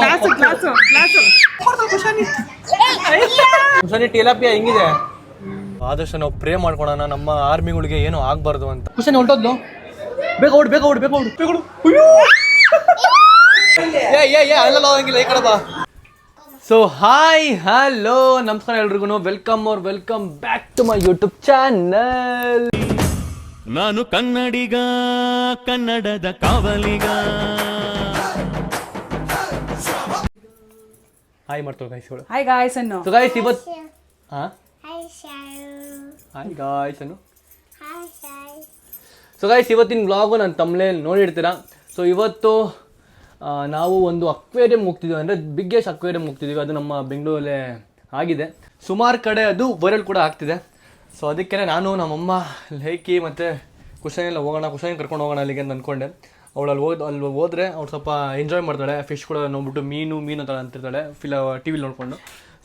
Glass glass glass. ಖುಷಾನಿ ಕುಶಾನಿ ಟೇಲಾಪಿಯ ಹೆಂಗಿದೆ? ಆದಷ್ಟು ನಾವು ಪ್ರೇ ಮಾಡ್ಕೊಳೋಣ ನಮ್ಮ ಆರ್ಮಿಗಳಿಗೆ ಏನು ಆಗ್ಬಾರ್ದು ಅಂತ. ಕುಶಾನಿ ಹೊಂಟೋದ್ಲು ಬೇಗ ಓಡ್ ಬೇಗ ಓಡ್ ಬೇಗ ಓಡ್ ಬೇಗ! ಏ ಏ ಏ ಅಲ್ಲಲ್ಲ ಹೋಗಂಗಿಲ್ಲ ಈ ಕಡೆ ಬಾ. ಸೊ ಹಾಯ್ ಹಲೋ ನಮಸ್ಕಾರ ಎಲ್ರಿಗೂ ವೆಲ್ಕಮ್ ಅವ್ರ welcome back to my YouTube channel ನಾನು ಕನ್ನಡಿಗ ಕನ್ನಡದ ಕಾವಲಿಗ. ಹಾಯ್ ಮಾಡ್ತೇವೆ ಗೈಸ್ ಹೇಳು. ಹಾಯ್ ಗಾಯ್ಸ್ ಅನ್ನು. ಸೊ ಗೈಸ್ ಇವತ್ತು ಹಾಂ Hi, Sharu. ಹಾಯ್ ಗಾಯ್ಸ್ ಅನ್ನು. Hi, Shai. ಸೊ ಗೈಸ್ ಇವತ್ತಿನ ವ್ಲಾಗು ನಾನು ತಮ್ಮಲೇ ನೋಡಿರ್ತೀರಾ? ಸೊ ಇವತ್ತು ಆ, ನಾವು ಒಂದು ಅಕ್ವೇರಿಯಂ ಹೋಗ್ತಿದ್ದೀವಿ ಅಂದರೆ ಬಿಗ್ಗೆಸ್ಟ್ ಅಕ್ವೇರಿಯಂ ಹೋಗ್ತಿದ್ದೀವಿ ಅದು ನಮ್ಮ ಬೆಂಗಳೂರಲ್ಲೇ ಆಗಿದೆ. ಸುಮಾರು ಕಡೆ ಅದು ವೈರಲ್ ಕೂಡ ಆಗ್ತಿದೆ. ಸೊ ಅದಕ್ಕೆ ನಾನು ನಮ್ಮಮ್ಮ ಲೇಕಿ ಮತ್ತು ಕುಶನೆಲ್ಲ ಹೋಗೋಣ ಕುಶನ್ ಕರ್ಕೊಂಡು ಹೋಗೋಣ ಅಲ್ಲಿಗೆ ಅಂತ ಅಂದ್ಕೊಂಡೆ ಅವಳು ಅಲ್ಲಿ ಹೋದ್ ಅಲ್ಲಿ ಹೋದ್ರೆ ಅವ್ಳು ಸ್ವಲ್ಪ ಎಂಜಾಯ್ ಮಾಡ್ತಾಳೆ ಫಿಶ್ ಕೂಡ ನೋಡ್ಬಿಟ್ಟು ಮೀನು ಮೀನು ಅಂತ ಅಂತಿರ್ತಾಳೆ ಫಿಲ ಟಿ ವಿಲಿ ನೋಡಿಕೊಂಡು.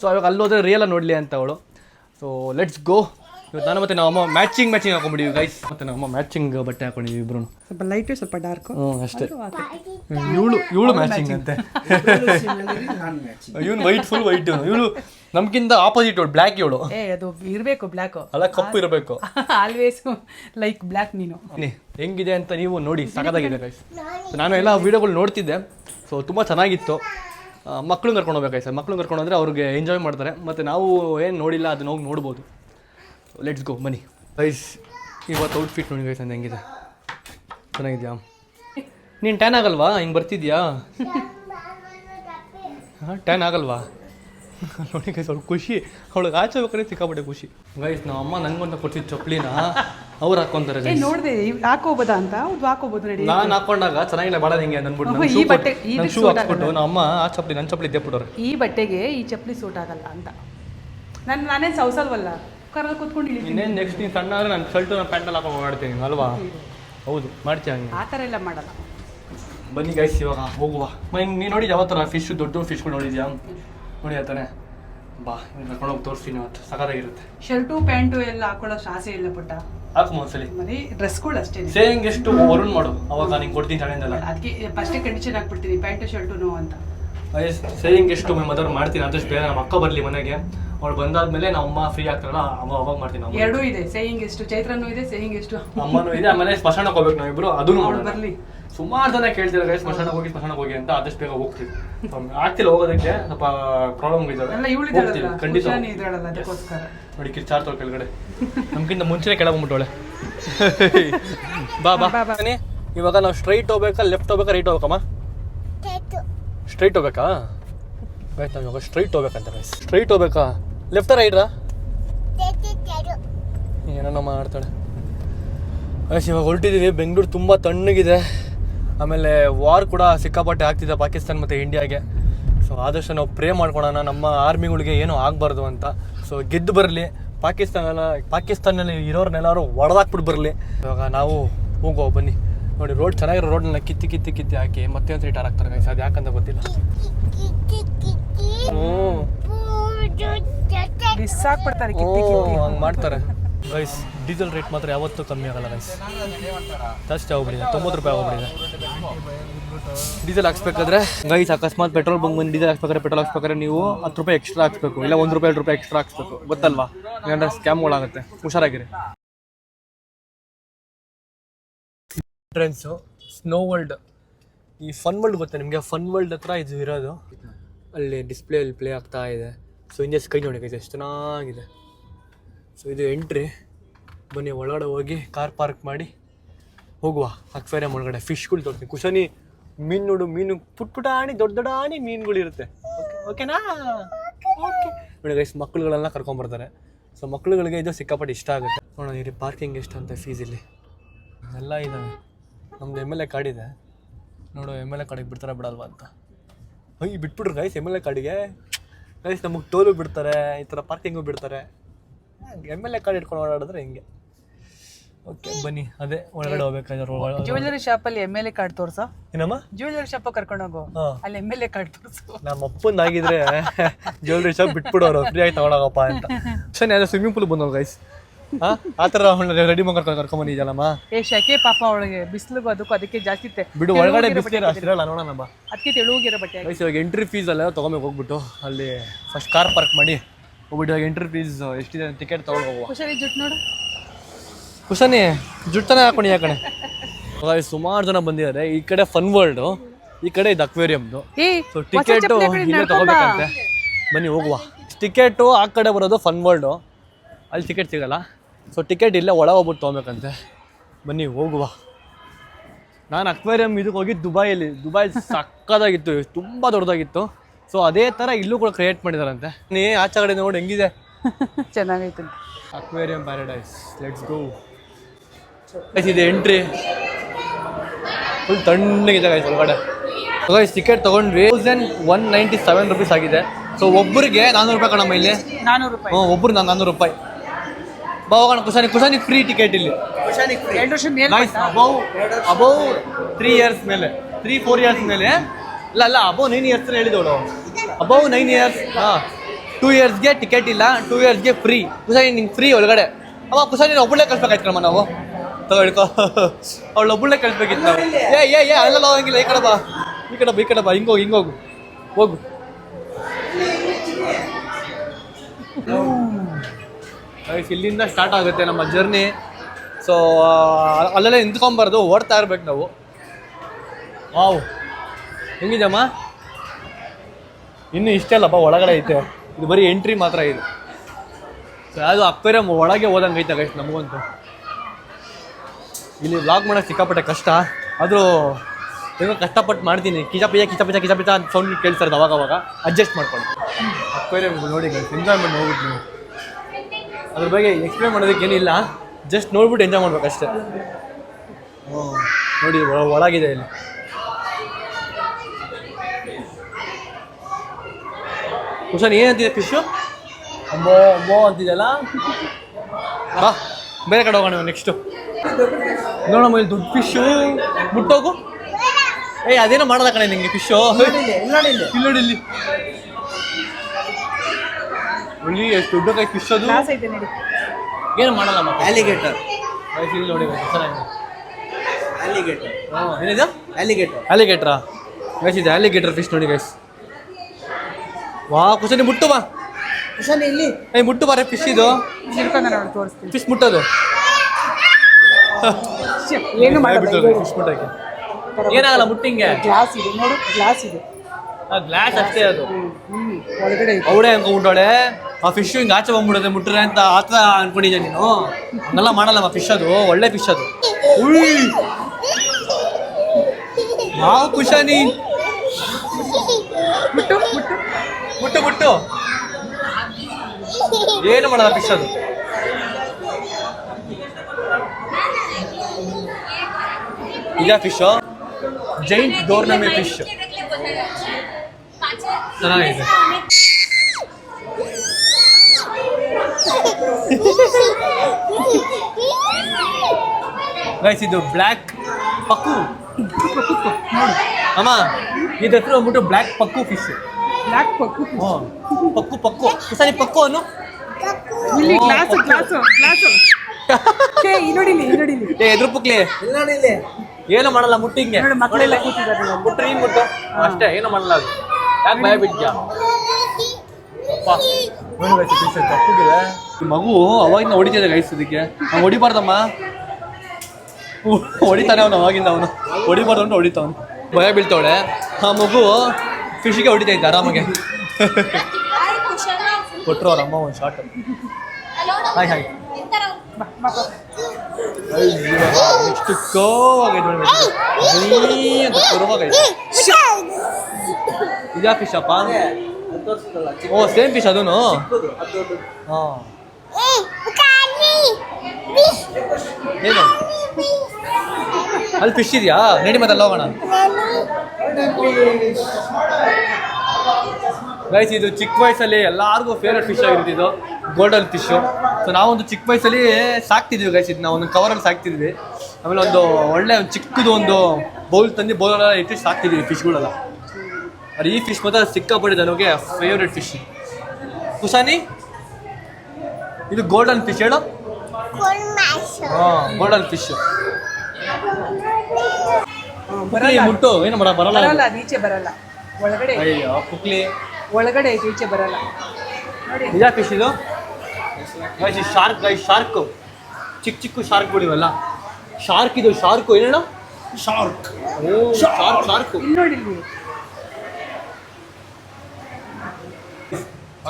ಸೊ ಅವಾಗ ಅಲ್ಲಿ ಹೋದ್ರೆ ರಿಯಲಾಗಿ ನೋಡಲಿ ಅಂತ ಅವಳು. ಸೊ ಲೆಟ್ಸ್ ಗೋ ಇವತ್ತು ನಾನು ಮತ್ತೆ ನಮ್ಮ ಅಮ್ಮ ಮ್ಯಾಚಿಂಗ್ ಮ್ಯಾಚಿಂಗ್ ಹಾಕೊಂಡ್ಬಿಟ್ಟಿವಿ ಗೈಸ್ ಮತ್ತೆ ನಮ್ಮ ಅಮ್ಮ ಮ್ಯಾಚಿಂಗ್ ಬಟ್ಟೆ ಹಾಕೊಂಡಿದ್ದೀವಿ ಇಬ್ರು ಸ್ವಲ್ಪ ಲೈಟು ಸ್ವಲ್ಪ ಡಾರ್ಕ್ ಹ್ಞೂ ಅಷ್ಟೇ. ಇವಳು ಇವಳು ಮ್ಯಾಚಿಂಗ್ ಅಂತೆ. ಇವನು ವೈಟ್ ಫುಲ್ ವೈಟ್ ಇವಳು ನಮ್ಗಿಂತ ಆಪೋಸಿಟ್ ಇವಳು ಬ್ಲ್ಯಾಕ್ ಇವಳು ಏ ಅದು ಇರಬೇಕು ಬ್ಲ್ಯಾಕು ಅಲ್ಲ ಕಪ್ಪು ಇರಬೇಕು. ಆಲ್ವೇಸ್ ಲೈಕ್ ಬ್ಲ್ಯಾಕ್ ನೀನು. ಹೆಂಗಿದೆ ಅಂತ ನೀವು ನೋಡಿ ಸಖತ್ತಾಗಿದೆ ಗೈಸ್ ನಾನು ಎಲ್ಲ ವೀಡಿಯೋಗಳು ನೋಡ್ತಿದ್ದೆ ಸೊ ತುಂಬ ಚೆನ್ನಾಗಿತ್ತು. ಮಕ್ಕಳು ಕರ್ಕೊಂಡು ಹೋಗ್ಬೇಕು ಸರ್. ಮಕ್ಕಳು ಕರ್ಕೊಂಡು ಹೋದ್ರೆ ಅವ್ರಿಗೆ ಎಂಜಾಯ್ ಮಾಡ್ತಾರೆ. ಮತ್ತು ನಾವು ಏನು ನೋಡಿಲ್ಲ ಅದನ್ನ ಹೋಗಿ ನೋಡ್ಬೋದು. ಲೆಟ್ಸ್ ಗೋ ಬನ್ನಿ. ಗೈಸ್ ಇವತ್ತು ಔಟ್ಫಿಟ್ ನೋಡಿ ಗೈಸ್ ಅಂದ ಹೆಂಗಿದೆ. ಚೆನ್ನಾಗಿದೆಯಾ? ನೀನು ಟ್ಯಾನ್ ಆಗಲ್ವಾ? ಹಿಂಗೆ ಬರ್ತಿದ್ಯಾ? ಹಾಂ ಟ್ಯಾನ್ ಆಗಲ್ವಾ? ನೋಡಿ ಗೈಸ್ ಅವ್ಳು ಖುಷಿ. ಅವಳಿಗೆ ಆಚೆ ಬೇಕಾದ್ರೆ ಸಿಕ್ಕಾಪಟ್ಟೆ ಖುಷಿ. ಗೈಸ್ ನಮ್ಮ ಅಮ್ಮ ನಂಗೊಂತ ಕೊಡ್ತಿದ್ದು ಚಪ್ಪಲಿನ? ಅವ್ರು ಹಾಕೊಂತಾರೆ ಏ. ನೋಡ್ದೆ ಹಾಕೋಬೋದಾ ಅಂತ? ಹೌದು ಹಾಕೋಬೋದು ನಡಿ? ನಾನು ಹಾಕೊಂಡಾಗ ಚೆನ್ನಾಗಿಲ್ಲ ಬಾಳ ಹಿಂಗೆ ಅಂದ್ಬಿಟ್ಟು ಈ ಬಟ್ಟೆ- ಈ ಶೂ ಹಾಕ್ಬಿಟ್ಟು ನಮ್ಮ ಅಮ್ಮ ಆ ಚಪ್ಪಲಿ ನನ್ನ ಚಪ್ಪಲಿ ಇದ್ದೆ ಈ ಬಟ್ಟೆಗೆ ಈ ಚಪ್ಪಲಿ ಸೂಟ್ ಆಗಲ್ಲ ಅಂತ. ನಾನು ನಾನೇ ಸೌಸಲ್ವಲ್ಲ ಕರಲ್ ಕೂತ್ಕೊಂಡು ಇಳಿತೀನಿ. ಇನ್ನೇನು ನೆಕ್ಸ್ಟ್ ನೀನು ಸಣ್ಣ ಆದರೆ ನಾನು ಶರ್ಟು ನಾನು ಪ್ಯಾಂಟಲ್ಲಿ ಹಾಕೊಂಡು ಮಾಡ್ತೀನಿ ಅಲ್ವಾ? ಹೌದು. ಮಾಡ್ತೀಯ ಹಂಗೆ? ಆ ಥರ ಎಲ್ಲ ಮಾಡಲ್ಲ. ಬನ್ನಿ ಗೈಸ್ ಇವಾಗ ಹೋಗುವ. ನೀನು ನೋಡಿ ಯಾವತ್ತರ ಫಿಶ್ ದೊಡ್ಡ ಫಿಶ್ಗಳು ನೋಡಿದ್ಯಾ? ನೋಡಿ ಆತಾನೆ ಬಾ ಕರ್ಕೊಂಡು ಹೋಗಿ ತೋರಿಸ್ತೀನಿ ಅವತ್ತು ಸಖತ್ತಾಗಿರುತ್ತೆ ಶರ್ಟು ಪ್ಯಾಂಟು ಎಲ್ಲ ಹಾಕೊಳ್ಳೋ ಆಸೆ ಇಲ್ಲ ಪುಟ್ಟ. ಹಾಕು ಒಂದ್ಸಲಿ ಬರೀ ಡ್ರೆಸ್ಗಳು ಅಷ್ಟೇ ಸೇವಿಂಗ್ ಎಷ್ಟು ವರುಣ್ ಮಾಡು ಅವಾಗ ನಿಂಗೆ ಕೊಡ್ತೀನಿ ತಗೊಂಡೆಲ್ಲ ಅದಕ್ಕೆ ಫಸ್ಟೇ ಕಂಡೀಷನ್ ಹಾಕ್ಬಿಡ್ತೀನಿ ಪ್ಯಾಂಟು ಶರ್ಟು ನೋ ಅಂತ. ಸೇವಿಂಗ್ ಎಷ್ಟು ಮದರ್ ಮಾಡ್ತೀನಿ ಆದಷ್ಟು ಬೇರೆ ನಮ್ಮ ಅಕ್ಕ ಬರಲಿ ಮನೆಗೆ. ಅವಳು ಬಂದಾದ್ಮೇಲೆ ನಮ್ಮ ಅಮ್ಮ ಫ್ರೀ ಆಗ್ತಾರಲ್ಲ ಅಮ್ಮ ಅವಾಗ ಮಾಡ್ತೀನಿ ನಾವು ಎರಡೂ ಇದೆ ಸೇಯಿಂಗ್ ಎಷ್ಟು ಚೈತ್ರನೂ ಇದೆ ಸೇಯಿಂಗ್ ಎಷ್ಟು ಅಮ್ಮನೂ ಇದೆ ಆಮೇಲೆ ಸ್ಮಶಾನಕ್ಕೆ ಹೋಗ್ಬೇಕು ನಾವಿಬ್ರು ಮಾಡೋಣ. ಬರ್ಲಿ. ಸುಮಾರು ಜನ ಕೇಳ್ತಿದ್ದಾರೆ ಸ್ಮಶಾನ ಸ್ಮಶಾನಕ್ಕೆ ಹೋಗಿ ಸ್ಮಶಾನಕ್ಕೆ ಹೋಗಿ ಅಂತ ಆದಷ್ಟು ಬೇಗ ಹೋಗ್ತೀವಿ. ಆಗ್ತಿಲ್ಲ ಹೋಗೋದಕ್ಕೆ ಸ್ವಲ್ಪ ಪ್ರಾಬ್ಲಮ್ ಇದ್ದಾವೆ ಖಂಡಿತ ನೋಡಿ ಕಿರ್ಚಾರ್ತವ್ ಕೆಳಗಡೆ. ನಮ್ಗಿಂತ ಮುಂಚೆನೆ ಕೆಳಗೆ ಬಂದ್ಬಿಟ್ಟವಳೆ. ಬಾ ಬಾ. ಇವಾಗ ನಾವು ಸ್ಟ್ರೈಟ್ ಹೋಗ್ಬೇಕಾ ಲೆಫ್ಟ್ ಹೋಗ್ಬೇಕಾ ರೈಟ್ ಹೋಗ್ಬೇಕಮ್ಮ. ಸ್ಟ್ರೈಟ್ ಹೋಗ್ಬೇಕಾ? ಗೈಸ್ ನಾವು ಇವಾಗ ಸ್ಟ್ರೈಟ್ ಹೋಗ್ಬೇಕಂತ ಗೈಸ್ ಸ್ಟ್ರೈಟ್ ಹೋಗ್ಬೇಕಾ? ಲೆಫ್ಟ್ ರೈಟ್ರಾ. ಏನೋ ಮಾಡ್ತಾಳೆ ಗೈಸ್ ಇವಾಗ ಹೊರಟಿದ್ದೀವಿ ಬೆಂಗಳೂರು ತುಂಬ ತಣ್ಣಗಿದೆ. ಆಮೇಲೆ ವಾರ್ ಕೂಡ ಸಿಕ್ಕಾಪಟ್ಟೆ ಆಗ್ತಿದೆ ಪಾಕಿಸ್ತಾನ ಮತ್ತು ಇಂಡಿಯಾಗೆ ಸೊ ಆದಷ್ಟು ನಾವು ಪ್ರೇ ಮಾಡ್ಕೊಳೋಣ ನಮ್ಮ ಆರ್ಮಿಗಳಿಗೆ ಏನೂ ಆಗಬಾರ್ದು ಅಂತ ಸೊ ಗೆದ್ದು ಬರಲಿ ಪಾಕಿಸ್ತಾನ ಪಾಕಿಸ್ತಾನಲ್ಲಿ ಇರೋರ್ನೆಲ್ಲರೂ ಒಡೆದಾಕ್ಬಿಟ್ಟು ಬರಲಿ ಇವಾಗ ನಾವು ಹೋಗುವ ಬನ್ನಿ ನೋಡಿ ರೋಡ್ ಚೆನ್ನಾಗಿರೋ ರೋಡ್ನ ಕಿತ್ತಿ ಕಿತ್ತಿ ಕಿತ್ತಿ ಹಾಕಿ ಮತ್ತೆ ಒಂದು ರಿಟಾರ್ ಆಗ್ತಾರೆ ಗೈಸ್ ಅದು ಯಾಕಂತ ಗೊತ್ತಿಲ್ಲ. ಹ್ಞೂ ಹಂಗೆ ಮಾಡ್ತಾರೆ ಗೈಸ್, ಡೀಸೆಲ್ ರೇಟ್ ಮಾತ್ರ ಯಾವತ್ತೂ ಕಮ್ಮಿ ಆಗಲ್ಲ ಗೈಸ್. ಜಾಸ್ತಿ ಆಗ್ಬಿಟ್ಟಿದೆ, ತೊಂಬತ್ತು ರೂಪಾಯಿ ಆಗ್ಬಿಟ್ಟಿದೆ. ಡೀಸೆಲ್ ಹಾಕ್ಸ್ಬೇಕಾದ್ರೆ, ಗೈಸ್, ಅಕಸ್ಮಾತ್ ಪೆಟ್ರೋಲ್ ಬಂಕ್ ಬಂದು ಡೀಸೆಲ್ ಹಾಕ್ಸ್ಬೇಕಾದ್ರೆ ಪೆಟ್ರೋಲ್ ಹಾಕ್ಸ್ಬೇಕಾದ್ರೆ ನೀವು ಹತ್ತು ರೂಪಾಯಿ ಎಕ್ಸ್ಟ್ರಾ ಹಾಕ್ಸ್ಬೇಕು, ಇಲ್ಲ ಒಂದು ರೂಪಾಯಿ ಎರಡು ರೂಪಾಯಿ ಎಕ್ಸ್ಟ್ರಾ ಹಾಕ್ಸ್ಬೇಕು, ಗೊತ್ತಲ್ವಾ? ಇಲ್ಲಾಂದ್ರೆ ಸ್ಕ್ಯಾಮ್ಗಳಾಗುತ್ತೆ, ಹುಷಾರಾಗಿರಿ. ಫ್ರೆಂಡ್ಸು ಸ್ನೋ ವರ್ಲ್ಡ್ ಈ ಫನ್ ವರ್ಲ್ಡ್ ಗೊತ್ತಾ ನಿಮಗೆ? ಫನ್ ವರ್ಲ್ಡ್ ಹತ್ರ ಇದು ಇರೋದು. ಅಲ್ಲಿ ಡಿಸ್ಪ್ಲೇ ಅಲ್ಲಿ ಪ್ಲೇ ಆಗ್ತಾ ಇದೆ. ಸೊ ಇಂಜಸ್ ಸ್ಕೈ ನೋಡಿ ಗೈಸ್, ಎಷ್ಟು ಚೆನ್ನಾಗಿದೆ. ಸೊ ಇದು ಎಂಟ್ರಿ ಬನ್ನಿ, ಒಳಗಡೆ ಹೋಗಿ ಕಾರ್ ಪಾರ್ಕ್ ಮಾಡಿ ಹೋಗುವ. ಅಕ್ವೇರಿಯಂ ಒಳಗಡೆ. ಫಿಶ್ಗಳು ತೋರಿಸ್ತೀನಿ. ಕುಶನಿ ಮೀನು ನೋಡು ಮೀನು ಪುಟ್ ಪುಟಾಣಿ ದೊಡ್ಡ ದೊಡ್ಡ ಆಣಿ ಮೀನುಗಳಿರುತ್ತೆ ಓಕೆನಾ ಓಕೆ ನೋಡಿ ಗೈಸ್ ಮಕ್ಕಳುಗಳೆಲ್ಲ ಕರ್ಕೊಂಬರ್ತಾರೆ ಸೊ ಮಕ್ಕಳುಗಳಿಗೆ ಇದು ಸಿಕ್ಕಾಪಟ್ಟೆ ಇಷ್ಟ ಆಗುತ್ತೆ. ನೋಡೋಣ, ಇಲ್ಲಿ ಪಾರ್ಕಿಂಗ್ ಎಷ್ಟು ಅಂತ ಫೀಸ್ ಇಲ್ಲಿ. ಎಲ್ಲ ಇದ್ದಾವೆ ನಮ್ದು ಎಂ ಎಲ್ ಎ ಕಾಡಿದೆ ನೋಡು ಎಂ ಎಲ್ ಎ ಕಾಡಿಗೆ ಬಿಡ್ತಾರೆ ಬಿಡಲ್ವಾ ಅಂತ. ಅಯ್ಯ ಬಿಟ್ಬಿಟ್ರು ಗೈಸ್ ಎಂ ಎಲ್ ಎ ಕಾಡಿಗೆ ಗೈಸ್ ನಮಗೆ ಟೋಲು ಬಿಡ್ತಾರೆ, ಈ ಥರ ಪಾರ್ಕಿಂಗು ಬಿಡ್ತಾರೆ. ಎಂ ಎಲ್ ಎ ಕಾರ್ಡ್ ಇಟ್ಕೊಂಡು ಓಡಾಡಿದ್ರೆ ಹಿಂಗೆ. ಓಕೆ ಬನ್ನಿ ಅದೇ ಒಳಗಡೆ ಹೋಗ್ಬೇಕಾದ್ರೆ ಜ್ಯುವೆಲರಿ ಶಾಪಲ್ಲಿ ಎಂ ಎಲ್ ಎ ಕಾರ್ಡ್ ತೋರ್ಸ. ಏನಮ್ಮ? ಜ್ಯುವೆಲರಿ ಶಾಪ್ ಕರ್ಕೊಂಡು ಹೋಗು. ಅಲ್ಲಿ ಎಂ ಎಲ್ ಎ ಕಾರ್ಡ್ ತೋರ್ಸು. ನಮ್ಮ ಅಪ್ಪಂದಾಗಿದ್ರೆ ಜ್ಯುವೆಲ್ರಿ ಶಾಪ್ ಬಿಟ್ಬಿಡೋರು ಫ್ರೀ ಆಗಿ ತಗೊಳಗಪ್ಪ ಅಂತ. ಶನಿ ಅದೇ ಸ್ವಿಮ್ಮಿಂಗ್ ಪೂಲ್ ಬಂದವ್ ಗೈಸ್ ಆ ತರ ರೆಡಿ ಮಾಡ್ಕೊಂಡು ಕರ್ಕೊಂಬಂದಿದ್ದಲ್ಲಮ್ಮ ಏ ಶಕೆ ಪಾಪ ಅವಳಿಗೆ ಬಿಸಿಲಿಗೂ ಅದಕ್ಕೂ ಅದಕ್ಕೆ ಜಾಸ್ತಿ ಬಿಡು ಒಳಗಡೆ ಬಿಸ್ತೀರ ಅಷ್ಟಿರಲ್ಲ ನೋಡೋಣ ಅದಕ್ಕೆ ತೆಳುಗಿರೋ ಬಟ್ಟೆ ಎಂಟ್ರಿ ಫೀಸ್ ಅಲ್ಲ ತೊಗೊಂಬೇಕು ಹೋಗ್ಬಿಟ್ಟು ಅಲ್ಲಿ ಫಸ್ಟ್ ಕಾರ್ ಪಾರ್ಕ್ ಮಾಡಿ. ಹೋಗ್ಬಿಟ್ಟು ಇವಾಗ ಎಂಟ್ರಿ ಫೀಸ್ ಎಷ್ಟಿದೆ ಟಿಕೆಟ್ ತೊಗೊಂಡು ಹೋಗುವ. ಹುಷಾರಿ ಜುಟ್ಟು ನೋಡು. ಕುಶನಿ ಜುಟ್ಟನೆ ಹಾಕೊಂಡು ಯಾಕಣೆ ಸುಮಾರು ಜನ ಬಂದಿದ್ದಾರೆ ಈ ಕಡೆ ಫನ್ ವರ್ಲ್ಡ್ ಈ ಕಡೆ ಇದು ಅಕ್ವೇರಿಯಮ್ದು ಏ ಸೊ ಟಿಕೆಟ್ ಇಲ್ಲೇ ತಗೋಬೇಕಂತೆ. ಬನ್ನಿ ಹೋಗುವ. ಟಿಕೆಟು ಆ ಕಡೆ ಬರೋದು ಫನ್ ವರ್ಲ್ಡು ಅಲ್ಲಿ ಟಿಕೆಟ್ ಸಿಗಲ್ಲ. ಸೊ ಟಿಕೆಟ್ ಇಲ್ಲೇ ಒಳ ಹೋಗ್ಬಿಟ್ಟು ತೊಗೊಬೇಕಂತೆ. ಬನ್ನಿ ಹೋಗುವ. ನಾನು ಅಕ್ವೇರಿಯಂ ಇದಕ್ಕೆ ಹೋಗಿ ದುಬೈಯಲ್ಲಿ ದುಬೈ ಸಕ್ಕದಾಗಿತ್ತು ತುಂಬ ದೊಡ್ಡದಾಗಿತ್ತು. ಸೊ ಅದೇ ಥರ ಇಲ್ಲೂ ಕೂಡ ಕ್ರಿಯೇಟ್ ಮಾಡಿದಾರಂತೆ. ನೀ ಆಚೆ ಕಡೆ ನೋಡಿ ಹೆಂಗಿದೆ? ಚೆನ್ನಾಗೈತೆ. ಅಕ್ವೇರಿಯಂ ಪ್ಯಾರಡೈಸ್ ಲೆಟ್ಸ್ ಗೋ ಇದೆ ಎಂಟ್ರಿ ಫುಲ್ ತಣ್ಣಗಿದೆ ಗೈಸ್ ಒಳಗಡೆ. ಗೈಸ್ ಟಿಕೆಟ್ ತೊಗೊಂಡ್ವಿ. Thousand one ninety seven rupees ಆಗಿದೆ. ಸೊ ಒಬ್ಬರಿಗೆ ನಾನ್ನೂರು ರೂಪಾಯಿ ಕಣಮ್ಮ ಇಲ್ಲಿ. ನಾನೂರು ರೂಪಾಯಿ. ಹ್ಞೂ ಒಬ್ಬರು ನಾನು ನಾನ್ನೂರು ರೂಪಾಯಿ. ಬಾವು ಕಣ ಕುಶಾನಿ ಕುಶಾನಿ ಫ್ರೀ ಟಿಕೆಟ್ ಇಲ್ಲಿ. ಎರಡು ವರ್ಷ ಮೇಲೆ guys above above three years ಮೇಲೆ ತ್ರೀ ಫೋರ್ ಇಯರ್ಸ್ ಮೇಲೆ ಇಲ್ಲ ಅಲ್ಲ ಅಬೌವ್ ನೈನ್ ಇಯರ್ಸ್ ಹೇಳಿದವಳು. ಅಬೌವ್ ನೈನ್ ಇಯರ್ಸ್ ಹಾಂ. ಟೂ ಇಯರ್ಸ್ಗೆ ಟಿಕೆಟ್ ಇಲ್ಲ ಟೂ ಇಯರ್ಸ್ಗೆ ಫ್ರೀ ಕುಸಾನಿ ನಿಂಗೆ ಫ್ರೀ ಒಳಗಡೆ. ಅವ ಕುಸಾನಿ ಒಬ್ಬಳೇ ಕಳ್ಸ್ಬೇಕಾಯ್ತು ಕಣಮ್ಮ ನಾವು? ತಗೊಳ್ಕೊ ಅವಳು ಒಬ್ಬಳೇ ಕಳ್ಸ್ಬೇಕಿತ್ತು. ನಾವು ಏ ಏ ಏ ಅಲ್ಲ ಹೋಗಂಗಿಲ್ಲ ಈ ಕಡೆ ಬಾ. ಈ ಕಡೆ ಬಾ, ಈ ಕಡೆ ಬಾ. ಹಿಂಗೋಗಿ ಹಿಂಗೋಗು ಹೋಗು ಇಲ್ಲಿಂದ ಸ್ಟಾರ್ಟ್ ಆಗುತ್ತೆ ನಮ್ಮ ಜರ್ನಿ ಸೊ ಅಲ್ಲೆಲ್ಲ ನಿಂತ್ಕೊಂಬಾರ್ದು, ಓಡ್ತಾ ಇರ್ಬೇಕು ನಾವು. ವಾವ್. ಹೆಂಗಿದೆಮ್ಮ ಇನ್ನು ಇಷ್ಟೇ ಅಲ್ಲಪ್ಪ ಒಳಗಡೆ ಐತೆ. ಇದು ಬರೀ ಎಂಟ್ರಿ ಮಾತ್ರ ಇದು. ಸೊ ಅದು ಅಕ್ವೇರಿಯಂ ಒಳಗೆ ಹೋದಂಗೆ ಐತೆ ಗೈಸ್ ನಮಗಂತೂ. ಇಲ್ಲಿ ಬ್ಲಾಗ್ ಮಾಡೋಕ್ಕೆ ಸಿಕ್ಕಾಪಟ್ಟೆ ಕಷ್ಟ. ಆದರೂ ಏನೋ ಕಷ್ಟಪಟ್ಟು ಮಾಡ್ತೀನಿ. ಕಿಚಪಿಜ ಕಿಚಪಿಜ ಕಿಚಪಿಜ ಅಂತ ಸೌಂಡ್ ಕೇಳ್ತಾರೆ ಅವಾಗ ಅವಾಗ. ಅಡ್ಜಸ್ಟ್ ಮಾಡ್ಕೊಂಡು ಅಕ್ವೇರಿಯಂ ನೋಡಿ ಗೈಸ್ ಎಂಜಾಯ್ಮೆಂಟ್ ಹೋಗ್ಬಿಟ್ಟು ನೀವು. ಅದ್ರ ಬಗ್ಗೆ ಎಕ್ಸ್ಪ್ಲೇನ್ ಮಾಡೋದಕ್ಕೆ ಏನಿಲ್ಲ ಜಸ್ಟ್ ನೋಡ್ಬಿಟ್ಟು ಎಂಜಾಯ್ ಮಾಡ್ಬೇಕಷ್ಟೇ. ಹ್ಞೂ ನೋಡಿ ಒಳ- ಒಳಗಿದೆ ಇಲ್ಲಿ. ಕುಶನ್ ಏನಂತಿದೆ ಫಿಶು ಅಂಬೋ ಅಂಬೋ ಅಂತಿದೆಯಲ್ಲ? ಬಾ ಬೇರೆ ಕಡೆ ಹೋಗೋಣ ನೆಕ್ಸ್ಟು ನೋಡಮ್ಮ ಇಲ್ಲಿ ದುಡ್ಡು ಫಿಶು ಮುಟ್ಟೋಗು ಏಯ್ ಅದೇನೋ ಮಾಡದ ಕಣೆ ನಿಂಗೆ ಫಿಶು ಇಲ್ಲಿ ನೋಡಿ ಇಲ್ಲಿ. ಇಲ್ಲಿ ಎಷ್ಟು ದೊಡ್ಡ ಕೈ ಫಿಶ್ ಅದು. ಕ್ಲಾಸ್ ಐತೆ ನೋಡಿ. ಏನು ಮಾಡಲ್ಲ ಗೈಸ್ ಇಲ್ಲಿ ನೋಡಿ guys, ಆಲಿಗೇಟರ್ ಹಾಂ ಏನಿದೆ? ಅಲಿಗೇಟರ್ ಅಲಿಗೇಟ್ರಾ ಗೈಸ್ ಇದೆ ಅಲಿಗೇಟರ್ ಫಿಶ್ ನೋಡಿ ಗೈಸ್ ವಾ ಕುಶನಿ ಮುಟ್ಟು ಬಾ. ಕುಶನ್ ಇಲ್ಲಿ. ಏ ಮುಟ್ಟು ಬಾರೆ ಫಿಶ್ ಇದು. ಹಿಡ್ಕೊಂಡು ನೋಡಿ ತೋರಿಸ್ತೀನಿ. ಫಿಶ್ ಮುಟ್ಟೋದು. ಏನು ಮಾಡಿಬಿಟ್ಟು ಫಿಶ್ ಮುಟ್ಟಕ್ಕೆ ಏನಾಗಲ್ಲ ಮುಟ್ಟಿಂಗೆ ಗ್ಲಾಸ್ ಇದೆ ನೋಡು ಗ್ಲಾಸ್ ಇದೆ. ಗ್ಲಾಸ್ ಅಷ್ಟೇ ಅದು. ಒಳಗಡೆ ಅವಳೇ ಅನ್ಕೊಂಡ್ಬಿಟ್ಟವಳೆ ಆ ಫಿಶ್ ಹಿಂಗೆ ಆಚೆ ಬಂದ್ಬಿಡುತ್ತೆ ಮುಟ್ಟ್ರೆ ಅಂತ ಆ ಥರ ಅನ್ಕೊಂಡಿದ್ದೆ ನೀನು? ಹಂಗೆಲ್ಲ ಮಾಡಲ್ಲಮ್ಮ ಫಿಶ್ ಅದು ಒಳ್ಳೆ ಫಿಶ್ ಅದು. ಉಯ್! ಯಾವ ಕುಶಾನಿ? ಮುಟ್ಟು ಮುಟ್ಟು. ಮುಟ್ಟು ಬಿಟ್ಟು. ಏನು ಮಾಡಲ್ಲ ಫಿಶ್ ಅದು? ಈಗ ಫಿಶ್ ಜೈಂಟ್ ಡೋರ್ನಮೆ ಫಿಶ್ ಚೆನ್ನಾಗಿದೆ. ಗೈಸ್ ಇದು ಬ್ಲ್ಯಾಕ್ ಪಕ್ಕು ಅಮ್ಮ ಇದ್ರು ಬಂದ್ಬಿಟ್ಟು ಬ್ಲ್ಯಾಕ್ ಪಕ್ಕು ಫಿಶ್ ಬ್ಲ್ಯಾಕ್ ಪಕ್ಕು ಪಕ್ಕು. ಪಕ್ಕು ಸರಿ ಪಕ್ಕು ಅನ್ನು? ಇಲ್ಲಿ ಗ್ಲಾಸ್ ಗ್ಲಾಸ್ ಗ್ಲಾಸ್. ಏ ಈ ನೋಡಿ ಇಲ್ಲಿ, ಈ ನೋಡಿ ಇಲ್ಲಿ. ಏ ಎದುರು ಪುಕ್ಲಿ. ನೋಡಿ ಏನು ಮಾಡಲ್ಲ ಮುಟ್ಟಿಂಗೆ ನೋಡಿ ಮಕ್ಕಳೆಲ್ಲ ಕೂತಿದ್ದಾರೆ. ನೋಡಿ. ಮುಟ್ರೆ ಹಿಂಗ್ ಮುಟ್ಟು ಅಷ್ಟೇ ಏನು ಮಾಡಲ್ಲ ಅದು. ಯಾಕೆ ಭಯ ಬಿಟ್ಟ್ಯಾ? ತಪ್ಪಿದೆ ಈ ಮಗು ಅವಾಗಿಂದ ಹೊಡಿತಿದೆ ಗೈಸ್ ಇದಕ್ಕೆ. ನಾವು ಹೊಡಿಬಾರ್ದಮ್ಮ. ಹು- ಹೊಡಿತಾನೆ ಅವನು ಅವಾಗಿಂದ ಅವನು. ಹೊಡಿಬಾರ್ದು ಅಂತ ಹೊಡಿತಾವನು. ಭಯ ಬೀಳ್ತಾವಳೆ. ಆ ಮಗು ಫಿಶಿಗೆ ಹೊಡಿತೈತೆ ಆರಾಮಾಗೆ. ಕೊಟ್ಟರು ಅವ್ರ ಅಮ್ಮ ಒಂದು ಶಾರ್ಟ್ ಹಾಯ್ ಹಾಯ್. ಎಷ್ಟು ಕೋವಾಗೈತೆ ನೋಡಿ ಅಂತ ಕುರುವಾಗೈತೆ ಇದ್ಯಾ ಓ ಸೇಮ್ ಫಿಶ್ ಅದೂ ಹಾಂ. ಏನು ಅಲ್ಲಿ ಫಿಶ್ ಇದೆಯಾ? ನಡಿ ಮತ್ತೆ ಅಲ್ಲಿ ಹೋಗೋಣ. ಗೈಸ್ ಇದು ಚಿಕ್ಕ ವಯಸ್ಸಲ್ಲಿ ಎಲ್ಲಾರ್ಗೂ ಫೇವ್ರೆಟ್ ಫಿಶ್ ಆಗಿರ್ತಿದ್ದು ಗೋಲ್ಡನ್ ಫಿಶ್ ಸೊ ನಾವೊಂದು ಚಿಕ್ಕ ವಯಸ್ಸಲ್ಲಿ ಸಾಕ್ತಿದ್ವಿ ಗೈಸ್ ಇದನ್ನ ಒಂದು ಕವರಲ್ಲಿ ಸಾಕ್ತಿದ್ವಿ. ಆಮೇಲೆ ಒಂದು ಒಳ್ಳೆ ಒಂದು ಚಿಕ್ಕದು ಒಂದು ಬೌಲ್ ತಂದು ಎಲ್ಲ ಇಟ್ಟು ಸಾಕ್ತಿದ್ವಿ ಫಿಶ್ಗಳೆಲ್ಲ ಅದು ಈ ಫಿಶ್ ಮಾತ್ರ ಸಿಕ್ಕಾಪಟ್ಟೆ ನನಗೆ ಫೇವ್ರೆಟ್ ಫಿಶ್ ಕುಸಾನಿ ಇದು ಗೋಲ್ಡನ್ ಫಿಶ್ ಹೇಳು. ಹಾಂ ಗೋಲ್ಡನ್ ಫಿಶ್ ಬರಲ್ಲ. ಮುಟ್ಟು ಏನು ಮಾಡ ಬರಲ್ಲ ಬರಲ್ಲ ಅದು ಈಚೆ ಬರಲ್ಲ. ಒಳಗಡೆ ಐತೆ. ಅಯ್ಯೋ ಪುಕ್ಲಿ ಒಳಗಡೆ ಐತೆ ಈಚೆ ಬರಲ್ಲ. ನೋಡಿ. ನಿಜ ಫಿಶ್ ಇದು? ಗೈಸ್ ಶಾರ್ಕ್ ಗೈಸ್ ಶಾರ್ಕ್ ಚಿಕ್ಕ ಚಿಕ್ಕ ಶಾರ್ಕ್ ಇವೆಲ್ಲ ಶಾರ್ಕ್ ಇದು ಶಾರ್ಕು ಏನಣ್ಣ ಶಾರ್ಕ್ ಓ ಶಾರ್ಕ್ ಶಾರ್ಕ್ ಇಲ್ಲಿ ನೋಡಿ ಇಲ್ಲಿ.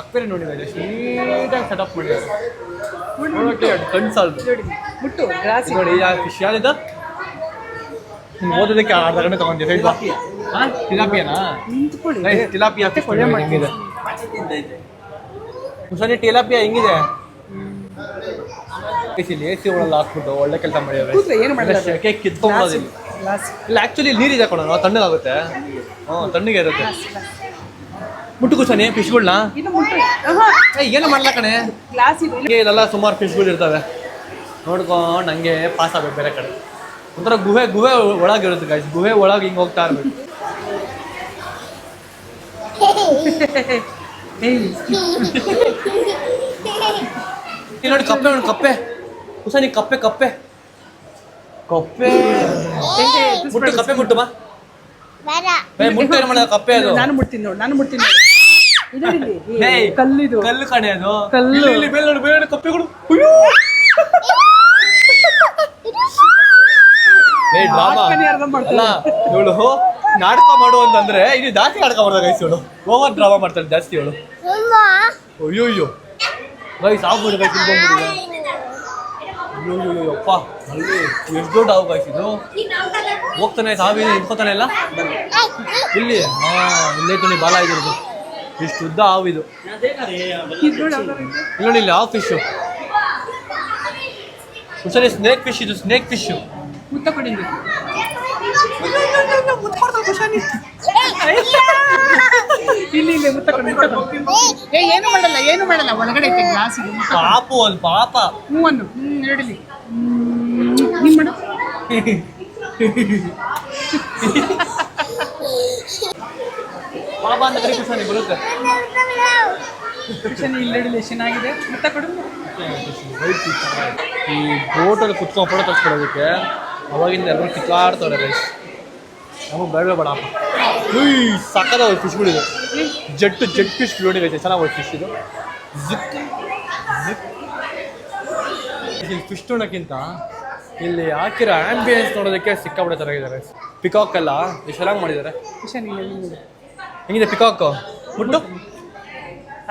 ಅಕ್ವೇರಿ ನೋಡಿ ಗೈಸ್ ನೀಟಾಗಿ ಸೆಟಪ್ ಮಾಡಿದ್ದಾರೆ. ನೋಡೋಕೆ ಕಣ್ ಸಾಲದು. ನೋಡಿ ಮುಟ್ಟು ಗ್ಲಾಸ್ ನೋಡಿ ಯಾ ಫಿಶ್ ಯಾವ್ದಿದ ನೀನು ಓದೋದಕ್ಕೆ ಅರ್ಧ ಗಂಟೆ ಫಿಶ್ ಕೊಳೆ ಮಾಡ್ತೀನಿ. ಹೆಂಗಿದೆ? ಹುಷಾರಿ ಟಿಲಾಪಿಯಾ ಹೆಂಗಿದೆ? ಇಲ್ಲಿ ಎ ಸಿ ಒಳಗೆ ಹಾಕ್ಬಿಟ್ಟು ಒಳ್ಳೆ ಕೆಲಸ ಮಾಡಿದ್ರೆ ಏನು ಮಾಡಿದ್ರೆ. ಕೇಕ್ ಕಿತ್ಕೊಂಬೋದಿಲ್ಲ ಇಲ್ಲ ಆ್ಯಕ್ಚುಲಿ ನೀರಿದೆ ಕೊಡೋಣ ತಣ್ಣಗಾಗುತ್ತೆ ಹ್ಞೂ ತಣ್ಣಗೆ ಇರುತ್ತೆ. ಮುಟ್ಟು ಕುಸಾನಿ ಫಿಶ್ಗಳನ್ನ ಏನು ಮಾಡ್ಲಾ ಕಣೆ? ಗ್ಲಾಸ್ ಇದೆ ಹಂಗೆ ಇಲ್ಲೆಲ್ಲ ಸುಮಾರು ಫಿಶ್ಗಳು ಇರ್ತವೆ. ನೋಡ್ಕೊಂಡು ಹಂಗೆ ಪಾಸ್ ಆಗ್ಬೇಕು ಬೇರೆ ಕಡೆ. ಒಂಥರ ಗುಹೆ ಗುಹೆ ಒಳಗಿರುತ್ತೆ ಗಾಯ್ಸ್ ಗುಹೆ ಒಳಗೆ ಹಿಂಗೆ ಹೋಗ್ತಾ ಇರ್ಬೇಕು. ನೋಡಿ ಕಪ್ಪೆ ನೋಡಿ ಕಪ್ಪೆ. ಕುಸನಿ ಕಪ್ಪೆ ಕಪ್ಪೆ. ಕಪ್ಪೆ. ಹೆಂಗೆ ಮುಟ್ಟು ಕಪ್ಪೆ ಮುಟ್ಟು ಬಾ. ಬರ ಮುಟ್ಟು ಏನ್ ಮಾಡೋದು ಕಪ್ಪೆ ಅದು? ನಾನು ಮುಡ್ತೀನಿ ನೋಡಿ ನಾನು ಮುಡ್ತೀನಿ ನೋಡಿ. ಕಲ್ಲಿದು. ಕಲ್ಲು ಕಣೆ ಅದು. ಕಲ್ಲು. ಇಲ್ಲಿ, ಇಲ್ಲಿ ನೋಡಿ ಬೇಲ್ ನೋಡಿ ಕಪ್ಪೆಗಳು. ಅಯ್ಯೋ! ಏ ಡ್ರಾಮಾ. ಅಲ್ಲ ಇವಳು ನಾಟಕ ಮಾಡು ಅಂತಂದ್ರೆ ಇದು ಜಾಸ್ತಿ ನಾಟಕ ಮಾಡ್ದ ಗೈಸ್ ಇವಳು. ಓವರ್ ಡ್ರಾಮಾ ಮಾಡ್ತಾಳೆ ಜಾಸ್ತಿ ಇವಳು. ಅಯ್ಯೋ ಅಯ್ಯೋ ಗೈಸ್ ಆಗ್ಬಿಡು ಗೈಸ್ ಅಯ್ಯೋ ಅಯ್ಯೋ ಅಪ್ಪ ಅಲ್ಲಿ ಎಷ್ಟು ದೊಡ್ಡ ಹಾವು ಗೈಸ್ ಇದು. ಹೋಗ್ತಾನೆ ಸಾವಿನ ಇಟ್ಕೋತಾನೆ ಇಲ್ಲ ಇಲ್ಲಿ? ಹಾ ಇಲ್ಲೇ ತುಣಿ ಬಾಲ ಇದ್ರದ್ದು. ಇಷ್ಟು ಉದ್ದ ಹಾವು ಇದು. ನೋಡಿ ಇಲ್ಲಿ ಹಾವು ಫಿಶು ಸ್ನೇಕ್ ಫಿಶ್ ಇದು ಸ್ನೇಕ್ ಫಿಶ್ ಮುತ್ತ ಕೊಡಿ ಇಲ್ಲಿ. ಇಲ್ಲಿ ಇಲ್ಲಿ ಮುತ್ತ ಕೊಡಿ ಮುತ್ತ ಕೊಡಿ. ಏ ಏನು ಮಾಡಲ್ಲ ಏನು ಮಾಡಲ್ಲ ಒಳಗಡೆ ಐತೆ ಗ್ಲಾಸ್ ಇದೆ ಮುತ್ತ ಕೊಡಿ. ಪಾಪು ಅಲ್ಲಿ ಪಾಪ. ಹೂವನ್ನು ಹ್ಮ್ ಎರಡಲಿ ಹಿಂಗ್ ಮಾಡು. ಪಾಪ ಅಂತ ಕರಿ ಕೃಷ್ಣ ಬರುತ್ತೆ. ಕೃಷ್ಣ ಇಲ್ಲಿ ಹಿಡಿಲಿ ಚೆನ್ನಾಗಿದೆ ಮುತ್ತ ಕೊಡು. ಈ ಬೋಟಲ್ಲಿ ಕುತ್ಕೊಂಡು ಫೋಟೋ ತಗ್ಸ್ಕೊಳ್ಳೋದಕ್ಕೆ ಅವಾಗಿಂದ ಎಲ್ಲರೂ ಕಿತ್ತಾಡ್ತವ್ರೆ ರೈಸ್ ನಮಗೆ ಬೇಡ ಬೇಡ ಉಯ್ ಸಕ್ಕದ ಫಿಶ್ಗಳಿದೆ ಜಟ್ಟು ಜಟ್ ಫಿಶ್ ನೋಡಿ ಐತೆ ಚೆನ್ನಾಗಿ ಫಿಶ್ ಇದು. ಜಿಕ್ ಜಿಕ್ ಇಲ್ಲಿ ಫಿಶ್ ನೋಡೋಕ್ಕಿಂತ ಇಲ್ಲಿ ಹಾಕಿರೋ ಆ್ಯಂಬಿಯನ್ಸ್ ನೋಡೋದಕ್ಕೆ ಸಿಕ್ಕಾಬಿಡೆ ಚೆನ್ನಾಗಿದೆ ಪಿಕಾಕ್ ಎಲ್ಲ ಎಷ್ಟು ಚೆನ್ನಾಗಿ ಮಾಡಿದ್ದಾರೆ. ಹೆಂಗಿದೆ ಪಿಕಾಕ್ ಮುಟ್ಟು?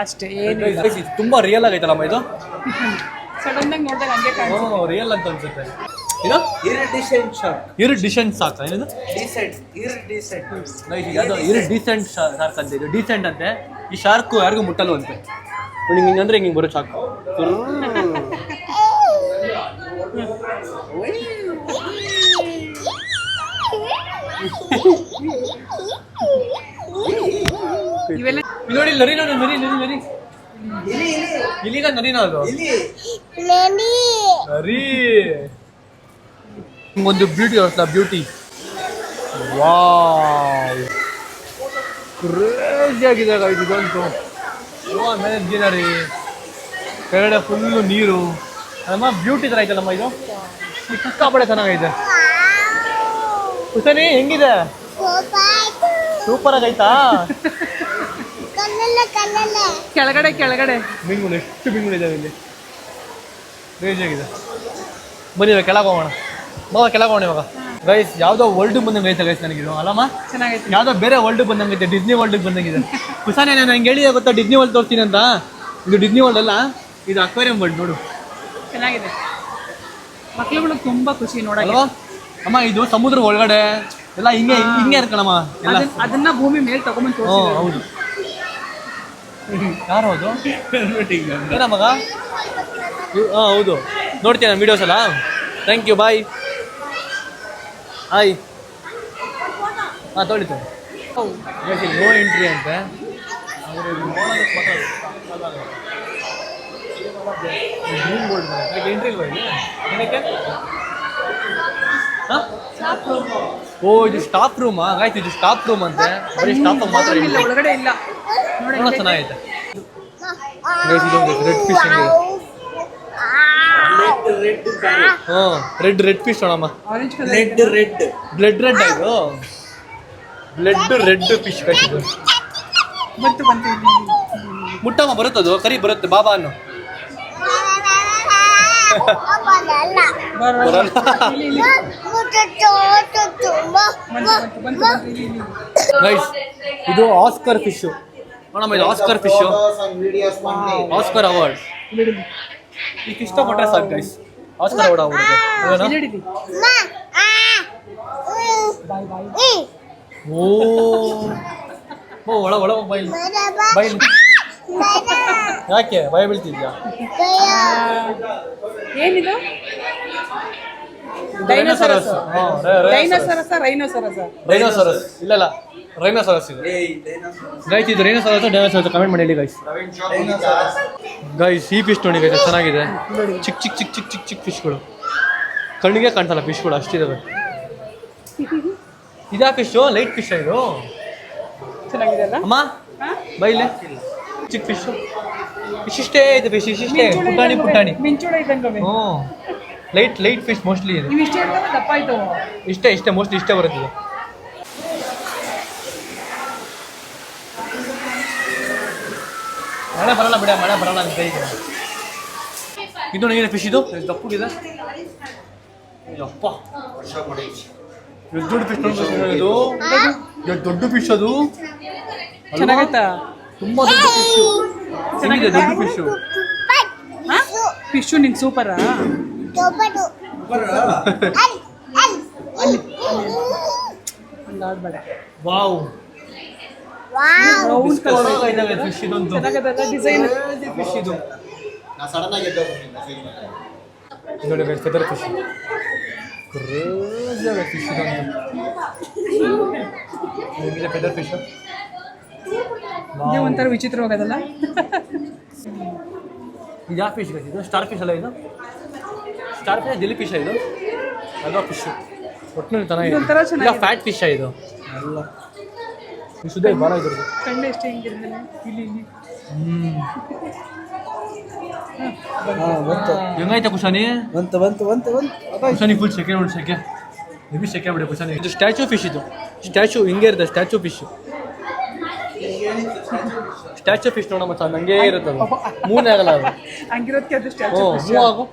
ಅಷ್ಟೇ ತುಂಬಾ ರಿಯಲ್ ಆಗೈತಲ್ಲಮ್ಮ ಇದು? ಸಡನ್ ಆಗಿ ನೋಡಿದಾಗ ಹಂಗೆ ರಿಯಲ್ ಅಂತ ಅನ್ಸುತ್ತೆ. ಇದು? ಇರಿಡಿಸೆಂಟ್ ಶಾರ್ಕ್ ಇರಿಡಿಸೆಂಟ್ ಶಾರ್ಕ್ ಸಾಕ ಏನಿದು? ಡಿಸೆಂಟ್ ಇರಿಡಿಸೆಂಟ್ Guys, ಯಾವ್ದೋ ಇರಿಡಿಸೆಂಟ್ ಶಾರ್ಕ್ ಅಂತ ಇದು. ಡಿಸೆಂಟ್ ಅಂತೆ. ಈ ಶಾರ್ಕ್ ಯಾರಿಗೂ ಮುಟ್ಟಲ್ವಂತೆ. ನೋಡಿ ಹಿಂಗೆ ಅಂದ್ರೆ ಹಿಂಗೆ ಬರೋ ಶಾರ್ಕ್ ನೋಡಿ ನರಿ ನೋಡಿ ನರಿ ನರಿ ನರಿ. ಇಲ್ಲಿ ಇಲ್ಲಿ. ಇಲ್ಲಿಗ ನರಿನ ಅದು? ನರಿ. ಒಂದು ಬ್ಯೂಟಿ ಅಲ್ಲ ಬ್ಯೂಟಿ ವಾವ್ ಕ್ರೇಜಿ ಆಗಿದೆ ಇದಂತೂ ಮೇಲೆ ಗ್ರೀನರಿ ಕೆಳಗಡೆ ಫುಲ್ಲು ನೀರು. ನಮ್ಮ ಬ್ಯೂಟಿ ಥರ ಐತಲ್ಲಮ್ಮ ಇದು? ಸಿಕ್ಕಾಪಡೆ ಚೆನ್ನಾಗೈತೆ. ಹುಸೇನಿ ಹೆಂಗಿದೆ? ಸೂಪರ್ ಆಗೈತಾ ಕೆಳಗಡೆ ಕೆಳಗಡೆ. ಬಿಂಗುಳು ಎಷ್ಟು ಬಿಂಗುಳಿದಾವೆ ಇಲ್ಲಿ? ಕ್ರೇಜಿ ಆಗಿದೆ. ಬನ್ನಿ ಕೆಳಗೆ ಹೋಗೋಣ. ಬಾವ ಕೆಳಗೆ ಹೋಗೋಣ ಇವಾಗ. ಗೈಸ್ ಯಾವ್ದೋ ವರ್ಲ್ಡ್ ಬಂದಂಗೆ ಐತೆ ಗೈಸ್ ನನಗಿದು. ಅಲ್ಲಮ್ಮ ಚೆನ್ನಾಗೈತೆ. ಯಾವ್ದೋ ಬೇರೆ ವರ್ಲ್ಡ್ ಬಂದಂಗೈತೆ ಡಿಸ್ನಿ ವರ್ಲ್ಡ್ ಬಂದಂಗಿದೆ. ಕುಸಾನೆ ನಾನು ಹಂಗೆ ಹೇಳಿದೆ ಗೊತ್ತಾ? ಡಿಸ್ನಿ ವರ್ಲ್ಡ್ ತೋರ್ತೀನಿ ಅಂತ. ಇದು ಡಿಸ್ನಿ ವರ್ಲ್ಡ್ ಅಲ್ಲ ಇದು ಅಕ್ವೇರಿಯಂ ವರ್ಲ್ಡ್ ನೋಡು. ಚೆನ್ನಾಗಿದೆ. ಮಕ್ಳುಗಳು ತುಂಬಾ ಖುಷಿ ನೋಡೋ ಅಮ್ಮ ಇದು ಸಮುದ್ರ ಒಳಗಡೆ. ಎಲ್ಲ ಹಿಂಗೆ ಹಿಂಗೆ ಇರ್ಕಣಮ್ಮ ಎಲ್ಲ. ಅದನ್ನ- ಭೂಮಿ ಮೇಲೆ ತಗೊಂಡ್ಬಂದು ಹೌದು. ಯಾರು ಅದು? ಏನ ಮಗ? ಹಾಂ ಹೌದು. ನೋಡ್ತೀನಿ ನಾನು ವೀಡಿಯೋಸ್ ಎಲ್ಲ? Thank you bye hi. ಹಾಂ ತೊಳಿತು ನೋ ಎಂಟ್ರಿ ಅಂತೆ. ಎಂಟ್ರಿ ಏನಕ್ಕೆ? ಹಾಂ? ಓ ಇದು ಸ್ಟಾಫ್ ರೂಮಾ ಆಯ್ತು ಇದು ಸ್ಟಾಫ್ ರೂಮ್ ಅಂತೆ. ಬರೀ ಸ್ಟಾಫ್ ಮಾತ್ರ ಇಲ್ಲ. ಒಳಗಡೆ ಇಲ್ಲ. ನೋಡಿ ನೋಡೋ ಚೆನ್ನಾಗೈತೆ ರೆಡ್ ಫಿಶ್ ಹಾಂ ರೆಡ್ ರೆಡ್ ಫಿಶ್ ನೋಡಮ್ಮ orange red red blood red ಇದು. ಬ್ಲಡ್ ರೆಡ್ ಫಿಶ್ ಕಟ್ಟಿದ್ದು ಬಂತು. ಮುಟ್ಟಮ್ಮ ಬರುತ್ತದು? ಕರಿ ಬರುತ್ತೆ ಬಾಬಾ ಅನ್ನು. ಇದು ಆಸ್ಕರ್ ಫಿಶ್ ನೋಡಮ್ಮ ಇದು ಆಸ್ಕರ್ ಫಿಶ್ ಆಸ್ಕರ್ ಅವಾರ್ಡ್ ಈಗ ಇಷ್ಟಪಟ್ಟರೆ ಸಾಕು ಗೈಸ್ ಆಸ್ಕರ್ ಬಾಯ್ ಓ. ಓ ಒಳ ಒಳ ಬೈಲ್. ಬೈಲ್ ಯಾಕೆ? ಭಯ ಬೀಳ್ತಿದ್ಯಾ? ಏನಿದು? Dinosaurs dinosaurs rhinoceros dinosaurs rhinoceros rhinoceros ಇಲ್ಲ ಇಲ್ಲ. ರೈನೋಸರಸ್ ಇದು. ಗೈಸ್ ಇದು ರೈನೋಸರಸ್ ಡೈನೋಸರಸ್ ಕಮೆಂಟ್ ಮಾಡಿ ಹೇಳಿ ಗೈಸ್ ಗೈಸ್ ಈ ಫಿಶ್ ನೋಡಿ ಗೈಸ್ ಚೆನ್ನಾಗಿದೆ. ಚಿಕ್ ಚಿಕ್ ಚಿಕ್ ಚಿಕ್ ಚಿಕ್ ಚಿಕ್ಕ ಫಿಶ್ಗಳು ಕಣ್ಣಿಗೆ ಕಾಣ್ತಲ್ಲ ಫಿಶ್ಗಳು ಅಷ್ಟಿದಾವೆ ಇದಾ ಫಿಶು ಲೈಟ್ ಫಿಶ್ ಇದು? ಚೆನ್ನಾಗಿದೆ ಅಲ್ಲ ಅಮ್ಮ ಹಾ? ಬೈಲೆ ಚಿಕ್ಕ ಫಿಶ್ ಇಷ್ಟಿಷ್ಟೇ ಇದೆ ಫಿಶ್ ಇಷ್ಟಿಷ್ಟೇ ಪುಟಾಣಿ ಪುಟಾಣಿ. ಇದ್ದಂಗೆ. ಹ್ಞೂ. ಲೈಟ್ ಲೈಟ್ ಫಿಶ್ ಮೋಸ್ಟ್ಲಿ ಇದೆ. ಇವು ಇಷ್ಟೇ ಇರ್ತಾವೆ ದಪ್ಪ ಆಯ್ತು. ಇಷ್ಟೇ ಇಷ್ಟೇ ಮೋಸ್ಟ್ಲಿ ಇಷ್ಟೇ ಬರುತ್ತಿದೆ ಮಳೆ ಬರಲ್ಲ ಬಿಡ ಮಳೆ ಬರಲ್ಲ ಅಂತ ಇದೆ ಇದು ನನಗೆ ಫಿಶ್ ಇದು ಎಷ್ಟು ದಪ್ಪಗಿದೆ ಅಪ್ಪ ಎಷ್ಟು ದೊಡ್ಡ ಫಿಶ್ ಇದು? ಎಷ್ಟು ದೊಡ್ಡ ಫಿಶ್ ಅದು. ಚೆನ್ನಾಗಾಯ್ತಾ ಚೆನ್ನಾಗೈತಾ? ತುಂಬಾ ದೊಡ್ಡ ಫಿಶ್ ಚೆನ್ನಾಗಿದೆ ದೊಡ್ಡ ಫಿಶ್ ಫಿಶು ನಿನ್ ಸೂಪರಾ ವಾವ್. ಫಿಶ್ ಇದೊಂದು. ಫಿಶ್ ಇದು ನೋಡಿ ಫೆದರ್ ಫಿಶ್ ಕ್ರೇಜಿ ಆಗುತ್ತೆ ಫಿಶ್ ಇದೊಂದು. ಫೆದರ್ ಫಿಶ್ ಇದೇ ಒಂಥರ ವಿಚಿತ್ರವಾಗದಲ್ಲ ಇದು ಯಾವ ಫಿಶ್ ಇದು? ಸ್ಟಾರ್ ಫಿಶ್ ಅಲ್ಲ ಇದು? ಸ್ಟಾರ್ ಫಿಶ್ ಜೆಲಿ ಫಿಶ್ ಇದು? ಅಲ್ವಾ ಫಿಶ್? ಒಟ್ಟಿನಲ್ಲಿ ಚೆನ್ನಾಗಿದೆ. ಚೆನ್ನಾಗಿದೆ. ಫ್ಯಾಟ್ ಫಿಶ್ ಇದು? ಅಲ್ಲ. ಇದೆ ಭಾಳ ಇದ್ರದ್ದು. ಕಣ್ಣು ಎಷ್ಟು ಹೆಂಗಿರ್ತಾನೆ ಇಲ್ಲಿ ಇಲ್ಲಿ. ಹೆಂಗೈತೆ ಕುಶಾನಿ? ಬಂತು ಬಂತು ಬಂತು ಬಂತು. ಕುಶಾನಿ ಫುಲ್ ಸೆಕೆ ನೋಡಿ ಸೆಕೆ ಹೆವಿ ಸೆಕೆ ಬಿಡಿ ಕುಶಾನಿ. ಇದು ಸ್ಟ್ಯಾಚು ಫಿಶ್ ಇದು. ಸ್ಟ್ಯಾಚು ಹಿಂಗೆ ಇರುತ್ತೆ ಸ್ಟ್ಯಾಚು ಫಿಶ್ ಸ್ಟ್ಯಾಚು ಫಿಶ್ ನೋಡಮ್ಮ ಸರ್ ನಂಗೆ ಇರುತ್ತೆ ಅದು ಮೂನೇ ಆಗಲ್ಲ ಅದು. ಹಂಗಿರೋದಕ್ಕೆ ಅದು ಸ್ಟ್ಯಾಚು ಮೂವ್ ಆಗು.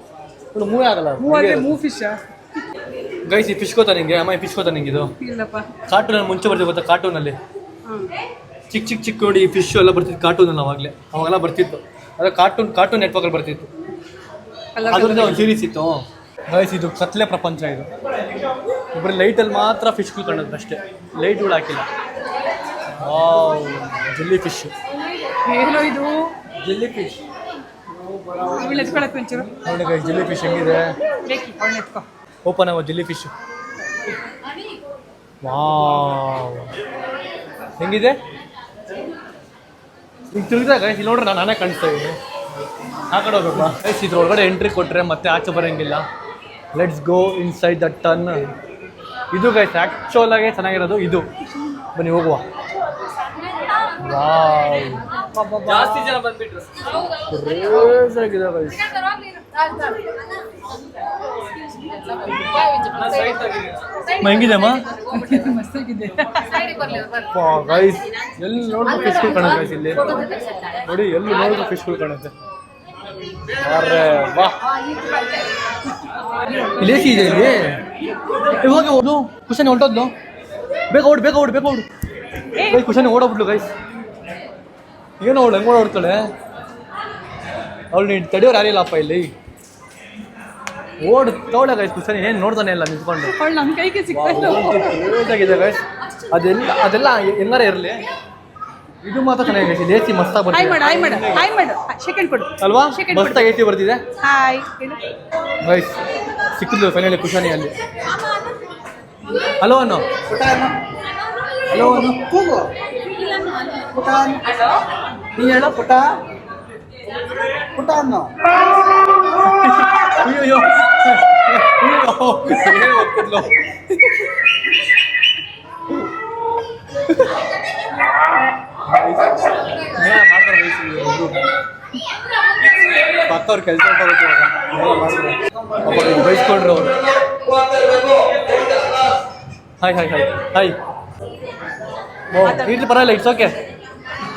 ನೋಡು ಮೂವೇ ಆಗಲ್ಲ ಮೂವ್ ಆದ್ರೆ ಮೂವ್ ಫಿಶ್ ಗೈಸಿ ಫಿಶ್ ಕೋತಾ ನಿಂಗೆ? ಅಮ್ಮ ಫಿಶ್ ಕೋತಾ ನಿಂಗೆ ಇದು? ಇಲ್ಲಪ್ಪ. ಕಾರ್ಟೂನಲ್ಲಿ ಮುಂಚೆ ಬರ್ತೀವಿ ಗೊತ್ತಾ? ಕಾರ್ಟೂನಲ್ಲಿ ಅಲ್ಲಿ? ಚಿಕ್ಕ ಚಿಕ್ಕ ಚಿಕ್ಕ ನೋಡಿ ಫಿಶ್ ಎಲ್ಲ ಬರ್ತಿತ್ತು ಕಾರ್ಟೂನಲ್ಲಿ ಅವಾಗಲೇ. ಅವಾಗೆಲ್ಲ ಬರ್ತಿತ್ತು. ಅದೇ ಕಾರ್ಟೂನ್ ಕಾರ್ಟೂನ್ ನೆಟ್ವರ್ಕಲ್ಲಿ ಬರ್ತಿತ್ತು. ಅದರಿಂದ ಒಂದು ಸೀರೀಸ್ ಇತ್ತು. ಗೈಸ್ ಇದು ಕತ್ಲೆ ಪ್ರಪಂಚ ಇದು. ಇಬ್ಬರು ಲೈಟಲ್ಲಿ ಮಾತ್ರ ಫಿಶ್ಗಳು ಕಾಣುತ್ತೆ ಅಷ್ಟೇ. ಲೈಟ್ಗಳು ಹಾಕಿಲ್ಲ. ಜೆಲ್ಲಿ ಫಿಶ್ ಏನೋ ಇದು? ಜೆಲ್ಲಿ ಫಿಶ್ ಇವಳು ಎತ್ಕೊಳಕ್ಕೆ ಒಂಚೂರು. ಜೆಲ್ಲಿ ಫಿಶ್ ಹೆಂಗಿದೆ? ಬೇಕಿ ಅವಳು ಎತ್ಕೊ. ಓಪನ್ ಆಗೋ ಜಿಲ್ಲಿ ಫಿಶ್ ವಾವ್ ಹೆಂಗಿದೆ? ಈಗ ತಿರುಗಿದಾಗ ಇಲ್ಲಿ ನೋಡ್ರಿ ನಾನು ನಾನೇ ಕಾಣಿಸ್ತಾ ಇದ್ದೀನಿ. ಆ ಕಡೆ ಹೋಗ್ಬೇಕು. ಗೈಸ್ ಇದ್ರೊಳಗಡೆ ಎಂಟ್ರಿ ಕೊಟ್ಟರೆ ಮತ್ತೆ ಆಚೆ ಬರೋಂಗಿಲ್ಲ. Let's go inside the ton ಇದು ಗೈಸ್ ಆ್ಯಕ್ಚುಲ್ ಆಗಿ ಚೆನ್ನಾಗಿರೋದು ಇದು. ಬನ್ನಿ ಹೋಗುವ. ಜಾಸ್ತಿ ಜನ ಬಂದ್ಬಿಟ್ರು. ಕ್ರೇಜ್ ಆಗಿದೆ ಗೈಸ್ ಗೈಸ್ ಎಲ್ಲಿ ನೋಡಿದ್ರು ಫಿಶ್ಗಳು ಕಾಣುತ್ತೆ ಗೈಸ್ ಇಲ್ಲಿ? ನೋಡಿ ಎಲ್ಲಿ ನೋಡಿದ್ರು ಫಿಶ್ಗಳು ಕಾಣುತ್ತೆ? ಅರೆ ವಾ ಇಲ್ಲಿ ಇದೆ ಇಲ್ಲಿ. ಓಡು ಕುಶನ್ ಹೊಂಟೋದ್ಲು ಬೇಗ ಓಡು ಬೇಗ ಓಡು ಬೇಗ ಓಡು. ಕುಶನ್ ಓಡೋಗ್ಬಿಟ್ಲು ಗೈಸ್ ಏನೋ ಅವಳು ಹೆಂಗೆ ಓಡಾಡ್ತಾಳೆ? ಅವಳು ನೀನು ತಡೆಯೋರು ಯಾರಿಲ್ಲಪ್ಪ ಇಲ್ಲಿ? ಓಡ್ ತವಳೆ ಗೈಸ್ ಸರಿ ಏನು ನೋಡ್ತಾನೆ ಇಲ್ಲ ನಿಂತ್ಕೊಂಡು. ಅವಳು ನಮ್ಮ ಕೈಗೆ ಸಿಗ್ತಾ ಇಲ್ಲ. ಆಗಿದೆ ಗೈಸ್ ಅದೆಲ್ಲ ಅದೆಲ್ಲ ಎಲ್ಲರ ಇರಲಿ. ಇದು ಮಾತ್ರ ಚೆನ್ನಾಗಿದೆ ಗೈಸ್ ಎ ಸಿ ಮಸ್ತಾಗಿ ಹಾಯ್ ಬರ್ತಿದೆ. ಮಾಡು ಹಾಯ್ ಮಾಡು ಹಾಯ್ ಮಾಡು. ಸೆಕೆಂಡ್ ಕೊಡು. ಅಲ್ವಾ? Second ಮಸ್ತಾಗಿ ಎ ಸಿ ಬರ್ತಿದೆ. ಹಾಯ್ ಹೇಳು. ಗೈಸ್ ಸಿಕ್ಕಿದ್ಲು ಫೈನಲಿ ಕುಶಾನಿ ಅಲ್ಲಿ. ಹಲೋ ಅನ್ನೋ. ಹಲೋ ಅನು ಕೂಗು. ಅನ್ನು. ನೀ ಹೇಳೋ ಪುಟ? ಪುಟ ಅನ್ನೋ. ಅಯ್ಯೋ ಪಕ್ಕವ್ರು ಕೆಲಸ ಬೈಸ್ಕೊಂಡ್ರು ಅವರು. ಹಾಯ್ ಹಾಯ್ ಹಾಯ್ ಹಾಯ್ ಓ ಇಟ್ಲಿ ಪರವಾಗಿಲ್ಲ it's okay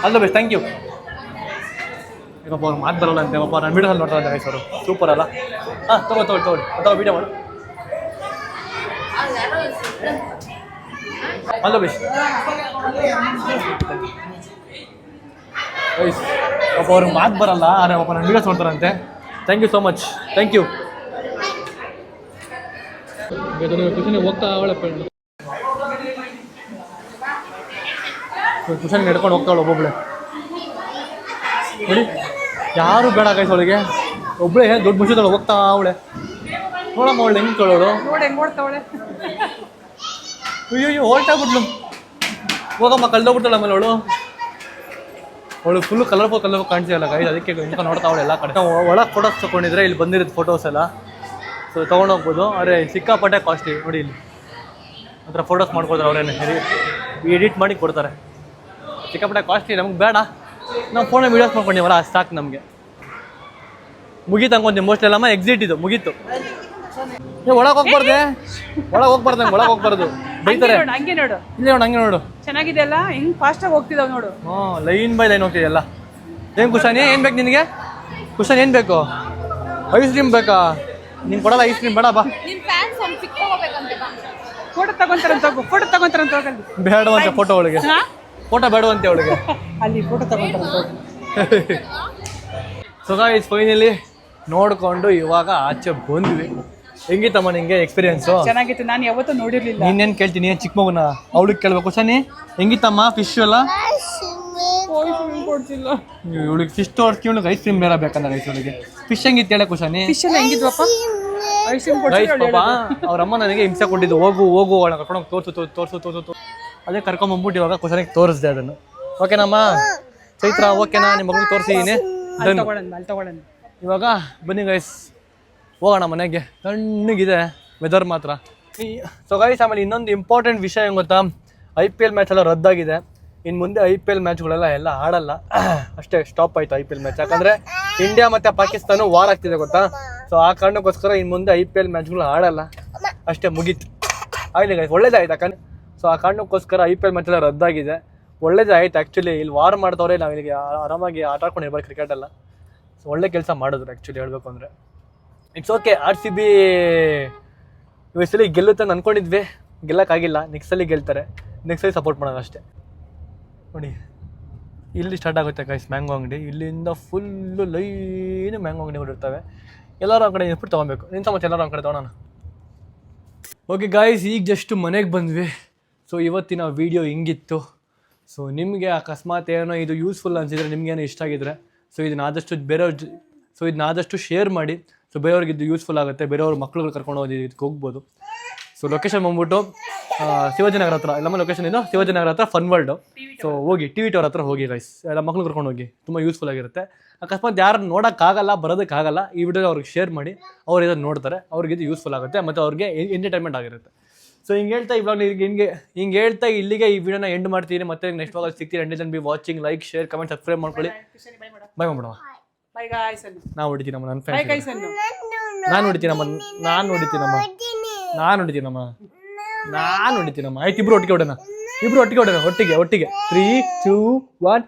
all the best thank you ಏನಪ್ಪ ಪಾಪ ಅವ್ರು ಮಾತು ಬರಲ್ಲ ಅಂತ ಪಾಪ ನಾನು ವಿಡಿಯೋ ನೋಡ್ತಾ ಇದ್ದಾರೆ ಸರ್ ಸೂಪರ್ ಅಲ್ಲ? ಹಾಂ, ತಗೋ ತಗೊಳ್ಳಿ ತಗೊಳ್ಳಿ ಅಥವಾ ವೀಡಿಯೋ ಮಾಡು. ಆಲ್ ದ ಬೆಸ್ಟ್ ವೈಸ್ ಪಾಪ ಅವ್ರಿಗೆ ಮಾತು ಬರಲ್ಲ, ಆದರೆ ಪಾಪ ನಾನು videos ನೋಡ್ತಾರಂತೆ. Thank you so much thank you ಹೋಗ್ತಾ ಅವಳೆ ಖುಷಿನ ನಡ್ಕೊಂಡು ಹೋಗ್ತಾಳೆ ಒಬ್ಬೊಬ್ಳೆ. ನೋಡಿ ಯಾರು ಬೇಡ ಗೈಸ್ ಅವಳಿಗೆ. ಒಬ್ಬಳೇ ದೊಡ್ಡ ಮುಗಿದಳು ಹೋಗ್ತಾ ಅವಳೆ. ನೋಡಮ್ಮ ಅವಳು ಹೆಂಗೆ ಕೇಳೋಳು. ನೋಡಿ ಹೆಂಗ್ ಓಡ್ತಾವಳೆ. ಅಯ್ಯೋ ಅಯ್ಯೋ ಹೊರ್ಟಾಗ್ಬಿಟ್ಲು ಹೋಗಮ್ಮ ಕಲ್ದೋಗ್ಬಿಡ್ತಾಳೆ ಆಮೇಲೆ ಅವಳು. ಅವಳು ಫುಲ್ ಕಲರ್ಫುಲ್ ಕಲರ್ ಕಾಣಿಸಿಲ್ಲ ಗೈಸ್ ಅದಕ್ಕೆ ನೋಡ್ತಾ ಅವಳೆಲ್ಲ ಎಲ್ಲ ಕಡೆ. ಒಳ ಒಳಗೆ ಫೋಟೋಸ್ ತೊಗೊಂಡಿದ್ರೆ ಇಲ್ಲಿ ಬಂದಿರೋದು ಫೋಟೋಸ್ ಎಲ್ಲ. ಸೊ ತೊಗೊಂಡೋಗ್ಬೋದು ಆದರೆ ಸಿಕ್ಕಾಪಟ್ಟೆ ಕಾಸ್ಟ್ಲಿ ನೋಡಿ ಇಲ್ಲಿ. ಹತ್ರ ಫೋಟೋಸ್ ಮಾಡ್ಕೊಡ್ತಾರೆ ಅವರೇನೆ. ಎಡಿಟ್ ಮಾಡಿ ಕೊಡ್ತಾರೆ. ಸಿಕ್ಕಾಪಟ್ಟೆ ಕಾಸ್ಟ್ಲಿ ನಮ್ಗೆ ಬೇಡ. ನಾವು ಫೋನಲ್ಲಿ ವೀಡಿಯೋಸ್ ಮಾಡ್ಕೊಂಡಿವಲ್ಲ ಅಷ್ಟು ಸಾಕು ನಮಗೆ. ಮುಗೀತು ಅನ್ಕೊಂತೀನಿ ಮೋಸ್ಟ್ ಎಲ್ಲಮ್ಮ ಎಕ್ಸಿಟ್ ಇದು ಮುಗೀತು. ಏ ಒಳಗೆ ಹೋಗ್ಬಾರ್ದೆ ಒಳಗೆ ಹೋಗ್ಬಾರ್ದು ನಂಗೆ ಒಳಗೆ ಹೋಗ್ಬಾರ್ದು ಹಂಗೆ ಬೈತಾರೆ. ನೋಡು ಹಂಗೆ ನೋಡು. ಇಲ್ಲೇ ನೋಡು ಹಂಗೆ ನೋಡು. ಚೆನ್ನಾಗಿದೆ ಅಲ್ಲ ಹೆಂಗ್ ಫಾಸ್ಟಾಗಿ ಹೋಗ್ತಿದಾವ್ ನೋಡು. ಹ್ಞೂ ಲೈನ್ ಬೈ ಲೈನ್ ಹೋಗ್ತಿದೆಯಲ್ಲ ಏನು ಕುಶಾನಿ ಏನು ಬೇಕು ನಿನಗೆ? ಕುಶಾನ್ ಏನು ಬೇಕು? ಐಸ್ ಕ್ರೀಮ್ ಬೇಕಾ? ನೀನು ಕೊಡಲ್ಲ ಐಸ್ ಕ್ರೀಮ್ ಬೇಡ ಬಾ. ಫೋಟೋ ತಗೊಂತಾರಂತ ಹೋಗು ಫೋಟೋ ತಗೊಂತಾರಂತ ಬೇಡ ಅಂತ ಫೋಟೋ ಒಳಗೆ. ಹಾ? ಫೋಟೋ ಬೇಡವಂತೆ ಅವಳಿಗೆ. ಅಲ್ಲಿ ಫೋಟೋ ತಗೊಂಡ್ರೆ ಸೊ ಗಾಯ್ಸ್ ಫೈನಲಿ ನೋಡ್ಕೊಂಡು ಇವಾಗ ಆಚೆ ಬಂದ್ವಿ. ಹೆಂಗಿತ್ತಮ್ಮ ನಿಂಗೆ ಎಕ್ಸ್ಪೀರಿಯನ್ಸು ಚೆನ್ನಾಗಿತ್ತು. ನಾನು ಯಾವತ್ತೂ ನೋಡಿರ್ಲಿಲ್ಲ. ನೀನೇನು ಕೇಳ್ತೀನಿ? ಚಿಕ್ಕ ಮಗುನ? ಅವಳಿಗೆ ಕೇಳ್ಬೇಕು. ಸನಿ ಹೆಂಗಿತ್ತಮ್ಮ? ಫಿಶ್ ಎಲ್ಲ? ಕೊಡ್ತಿಲ್ಲ ಇವಳಿಗೆ ಫಿಶ್ ತೋರ್ಸ್ಕಿ ಇವಳಿಗೆ ಐಸ್ ಕ್ರೀಮ್ ಬೇರೆ ಬೇಕಂದ್ರೆ ಐಸ್ ಅವಳಿಗೆ ಫಿಶ್ ಹೆಂಗಿತ್ತು ಹೇಳ ಕುಶಾನಿ ಫಿಶ್ ಎಲ್ಲ ಹೆಂಗಿದ್ವಪ್ಪ? ಐಸ್ ಕ್ರೀಮ್ ಪಾಪ ಅವ್ರ ಅಮ್ಮ ನನಗೆ ಹಿಂಸೆ ಕೊಟ್ಟಿದ್ದು. ಹೋಗು ಹೋಗು ಅವಳ ಕರ್ಕೊಂಡು ತೋರ್ಸು ತೋರ್ಸು ತೋರ್ಸು ತೋರ್ಸು. ಅದೇ ಕರ್ಕೊಂಬಂದ್ಬಿಟ್ಟು ಇವಾಗ ಕ್ವಶನ್ ತೋರಿಸ್ದೆ ಅದನ್ನು. ಓಕೆನಮ್ಮ ಚೈತ್ರ ಓಕೆನಾ ನಿಮ್ಮ ಮಗಳಿಗೆ ತೋರಿಸಿದ್ದೀನಿ ಅಲ್ಲಿ ತಗೊಳ್ಳೋಣ ಅಲ್ಲಿ ತಗೊಳ್ಳೋಣ ಇವಾಗ ಬನ್ನಿ ಗೈಸ್ ಹೋಗೋಣ ಮನೆಗೆ. ತಣ್ಣಗಿದೆ ವೆದರ್ ಮಾತ್ರ. ಸೊ ಗೈಸ್ ಆಮೇಲೆ ಇನ್ನೊಂದು ಇಂಪಾರ್ಟೆಂಟ್ ವಿಷಯ ಏನು ಗೊತ್ತಾ? ಐ ಪಿ ಎಲ್ ಮ್ಯಾಚ್ ಎಲ್ಲ ರದ್ದಾಗಿದೆ. ಇನ್ನು ಮುಂದೆ ಐ ಪಿ ಎಲ್ ಮ್ಯಾಚ್ಗಳೆಲ್ಲ ಎಲ್ಲ ಆಡಲ್ಲ. ಅಷ್ಟೇ ಸ್ಟಾಪ್ ಆಯಿತು ಐ ಪಿ ಎಲ್ ಮ್ಯಾಚ್ ಯಾಕಂದರೆ ಇಂಡಿಯಾ ಮತ್ತು ಪಾಕಿಸ್ತಾನ ವಾರ್ ಆಗ್ತಿದೆ ಗೊತ್ತಾ? ಸೊ ಆ ಕಾರಣಕ್ಕೋಸ್ಕರ ಇನ್ನು ಮುಂದೆ ಐ ಪಿ ಎಲ್ ಮ್ಯಾಚ್ಗಳು ಆಡಲ್ಲ. ಅಷ್ಟೇ ಮುಗೀತು. ಆಗಲಿ ಗೈಸ್ ಒಳ್ಳೇದಾಯ್ತು ಯಾಕಂದ್ರೆ ಸೊ ಆ ಕಾರಣಕ್ಕೋಸ್ಕರ ಐ ಪಿ ಎಲ್ ಮ್ಯಾಚ್ ಎಲ್ಲ ರದ್ದಾಗಿದೆ. ಒಳ್ಳೇದೇ ಆಯ್ತು ಆ್ಯಕ್ಚುಲಿ ಇಲ್ಲಿ ವಾರ್ ಮಾಡ್ದವ್ರೆ ನಾವು ಇಲ್ಲಿಗೆ ಆರಾಮಾಗಿ ಆಟ ಆಡ್ಕೊಂಡು ಕ್ರಿಕೆಟ್ ಎಲ್ಲ ಸೊ ಒಳ್ಳೆ ಕೆಲಸ ಮಾಡಿದ್ರು ಆ್ಯಕ್ಚುಲಿ ಹೇಳಬೇಕು ಅಂದರೆ. It's okay R C B ಸಲ ಗೆಲ್ಲುತ್ತೆ ಅಂದ್ಕೊಂಡಿದ್ವಿ ಗೆಲ್ಲಕ್ಕಾಗಿಲ್ಲ. ನೆಕ್ಸ್ಟ್ ಸಲ ಗೆಲ್ತಾರೆ. ನೆಕ್ಸ್ಟ್ ಸಪೋರ್ಟ್ ಮಾಡೋಣ ಅಷ್ಟೇ. ನೋಡಿ, ಇಲ್ಲಿ ಸ್ಟಾರ್ಟ್ ಆಗುತ್ತೆ ಗೈಸ್ ಮ್ಯಾಂಗೋ ಅಂಗಡಿ. ಇಲ್ಲಿಂದ ಫುಲ್ಲು ಲೈನ್ ಮ್ಯಾಂಗೋ ಅಂಗಡಿಗಳು ಇರ್ತವೆ. ಎಲ್ಲರೂ ಆ ಕಡೆ ನಿಂತ್ಬಿಟ್ಟು ತೊಗೊಬೇಕು. ನಿನ್ನ ಸಮಸ್ಯೆ ಎಲ್ಲರೂ ಆ ಕಡೆ ತೊಗೊಳೋಣ. ಓಕೆ ಗಾಯ್ಸ್ ಈಗ ಜಸ್ಟ್ ಮನೆಗೆ ಬಂದ್ವಿ. ಸೊ ಇವತ್ತಿನ ವೀಡಿಯೋ ಹಿಂಗಿತ್ತು. ಸೊ ನಿಮಗೆ ಅಕಸ್ಮಾತ್ ಏನೋ ಇದು ಯೂಸ್ಫುಲ್ ಅನಿಸಿದರೆ ನಿಮಗೇನೋ ಇಷ್ಟ ಆಗಿದ್ರೆ ಸೊ ಇದನ್ನ ಆದಷ್ಟು ಬೇರೆಯವ್ರ ಸೊ ಇದನ್ನ ಆದಷ್ಟು ಶೇರ್ ಮಾಡಿ ಸೊ ಬೇರೆಯವ್ರಿಗೆ ಇದು ಯೂಸ್ಫುಲ್ ಆಗುತ್ತೆ, ಬೇರೆಯವ್ರ ಮಕ್ಳುಗಳು ಕರ್ಕೊಂಡು ಹೋಗಿ ಇದಕ್ಕೆ ಹೋಗ್ಬೋದು. ಸೊ ಲೊಕೇಶನ್ ಬಂದ್ಬಿಟ್ಟು ಶಿವಾಜಿನಗರ ಹತ್ರ ಎಲ್ಲಮ್ಮ ಲೊಕೇಶನ್ ಇದು ಶಿವಾಜಿನಗರ ಹತ್ರ ಫನ್ ವರ್ಲ್ಡು ಸೊ ಹೋಗಿ ಟಿ ವಿ ಟವರ್ ಹತ್ರ ಹೋಗಿ ಗೈಸ್ ಎಲ್ಲ ಮಕ್ಕಳು ಕರ್ಕೊಂಡು ಹೋಗಿ, ತುಂಬ ಯೂಸ್ಫುಲ್ ಆಗಿರುತ್ತೆ. ಅಕಸ್ಮಾತ್ ಯಾರು ನೋಡೋಕ್ಕಾಗಲ್ಲ, ಬರೋದಕ್ಕಾಗಲ್ಲ, ಈ ವಿಡಿಯೋ ಅವ್ರಿಗೆ ಶೇರ್ ಮಾಡಿ, ಅವ್ರು ಇದನ್ನು ನೋಡ್ತಾರೆ, ಅವ್ರಿಗೆ ಇದು ಯೂಸ್ಫುಲ್ ಆಗುತ್ತೆ, ಮತ್ತು ಅವ್ರಿಗೆ ಎಂಟರ್ಟೈನ್ಮೆಂಟ್ ಆಗಿರುತ್ತೆ. ಸೊ ಹಿಂಗೆ ಹೇಳ್ತಾ ಇವಾಗ ಹಿಂಗೆ ಹಿಂಗೆ ಹೇಳ್ತಾ ಇಲ್ಲಿಗೆ ಈ ವಿಡಿಯೋನ ಎಂಡ್ ಮಾಡ್ತೀನಿ. ಮತ್ತೆ ನೆಕ್ಸ್ಟ್ ವಾಗ ಸಿಗ್ತೀನಿ. ಎಂಡ್ ಜನ್ B watching like share comment subscribe ಮಾಡ್ಕೊಳ್ಳಿ. ಬೈ ಅನ್ನು ನಾವು ಹೊಡಿತೀನಮ್ಮ ನನ್ನ ಫ್ರೆಂಡ್ ನಾನು ಹೊಡಿತೀನಮ್ಮ ನಾನು ಹೊಡಿತೀನಮ್ಮ ನಾನು ಹೊಡಿತೀನಮ್ಮ ನಾನು ಹೊಡಿತೀನಮ್ಮ ಆಯ್ತು ಇಬ್ರು ಒಟ್ಟಿಗೆ ಹೊಡೋಣ. ಇಬ್ರು ಒಟ್ಟಿಗೆ ಹೊಡೋಣ ಒಟ್ಟಿಗೆ ಒಟ್ಟಿಗೆ. Three two one